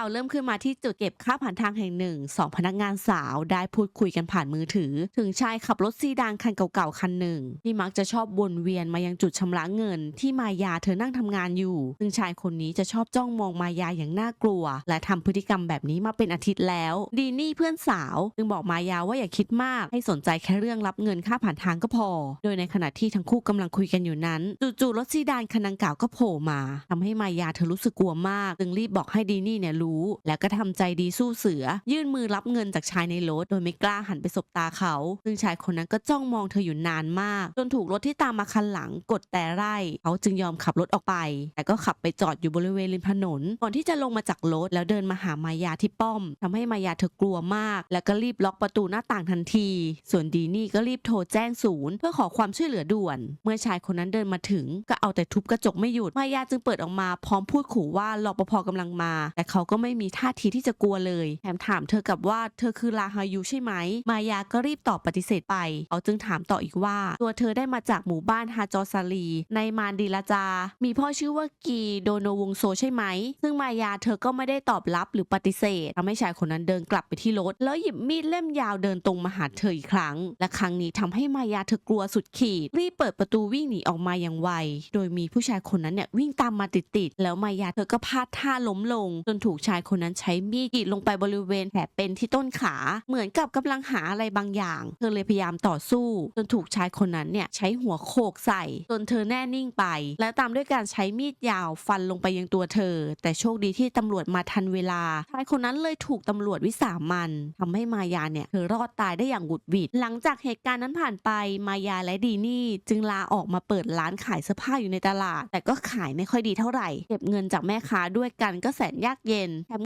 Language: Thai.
าวเริ่มขึ้นมาที่จุดเก็บค่าผ่านทางแห่งหนึ่งสองพนักงานสาวได้พูดคุยกันผ่านมือถือ ถึงชายขับรถซีดานคันเก่าๆคันหนึ่ง ที่มักจะชอบวนเวียนมายังจุดชำระเงิน ที่มายาเธอนั่งทำงานอยู่ ซึ่งชายคนนี้จะชอบจ้องมองมายาอย่างน่ากลัว และทำพฤติกรรมแบบนี้มาเป็นอาทิตย์แล้ว ดีนี่เพื่อนสาว จึงบอกมายาว่าอย่าคิดมาก ให้สนใจแค่เรื่องรับเงินค่าผ่านทางก็พอ โดยในขณะที่ทั้งคู่กำลังคุยกันอยู่นั้นจู่ๆรถซีดานคันดังกล่าวก็โผล่มาทำให้มายาเธอรู้สึกกลัวมาก จึงรีบบอกให้ดีนี่เนี่ยรู้แล้วก็ทำใจดีสู้เสือ ยื่นมือรับเงินจากชายในรถโดยไม่กล้าหันไปสบตาเขา ซึ่งชายคนนั้นก็จ้องมองเธออยู่นานมาก จนถูกรถที่ตามมาคันหลังกดแต่ไร่เขาจึงยอมขับรถออกไป แต่ก็ขับไปจอดอยู่บริเวณริมถนน ก่อนที่จะลงมาจากรถแล้วเดินมาหามายาที่ป้อมทำให้มายาเธอกลัวมาก แล้วก็รีบล็อกประตูหน้าต่างทันที ส่วนดีนี่ก็รีบโทรแจ้งศูนย์ เพื่อขอความช่วยเหลือด่วน เมื่อชายคนนั้นเดินมาถึง ก็เอาแต่ทุบกระจกไม่หยุด มายาจึงเปิดออกมาพร้อมพูดขู่ว่ารปภกำลังมา แต่เขาก็ไม่มีท่าทีที่จะกลัวเลยแถมถามเธอกลับว่าเธอคือลาฮายูใช่ไหม มายาก็รีบตอบปฏิเสธไป เขาจึงถามต่ออีกว่า ตัวเธอได้มาจากหมู่บ้านฮาจอซาลี ในมานดีลาจา มีพ่อชื่อว่ากีโดโนวงโซใช่ไหม ซึ่งมายาเธอก็ไม่ได้ตอบรับหรือปฏิเสธทำให้ชายคนนั้นเดินกลับไปที่รถ แล้วหยิบมีดเล่มยาวเดินตรงมาหาเธออีกครั้ง และครั้งนี้ทำให้มายาเธอกลัวสุดขีด รีบเปิดประตูวิ่งหนีออกมาอย่างไว โดยมีผู้ชายคนนั้นเนี่ยวิ่งตามมาติดๆแล้วมายาเธอก็พลาดท่าล้มลงจนถูกชายคนนั้นใช้มีดกรีดลงไปบริเวณแผลเป็นที่ต้นขา เหมือนกับกำลังหาอะไรบางอย่าง เธอเลยพยายามต่อสู้ จนถูกชายคนนั้นเนี่ยใช้หัวโขกใส่จนเธอแน่นิ่งไป และตามด้วยการใช้มีดยาวฟันลงไปยังตัวเธอ แต่โชคดีที่ตำรวจมาทันเวลาชายคนนั้นเลยถูกตำรวจวิสามันทำให้มายาเนี่ยเธอรอดตายได้อย่างหวุดหวิด หลังจากเหตุการณ์นั้นผ่านไปมายาและดีนี่จึงลาออกมาเปิดร้านขายเสื้อผ้าอยู่ในตลาด แต่ก็ขายไม่ค่อยดีเท่าไหร่ เก็บเงินจากแม่ค้าด้วยกันก็แสนยากเย็นแถม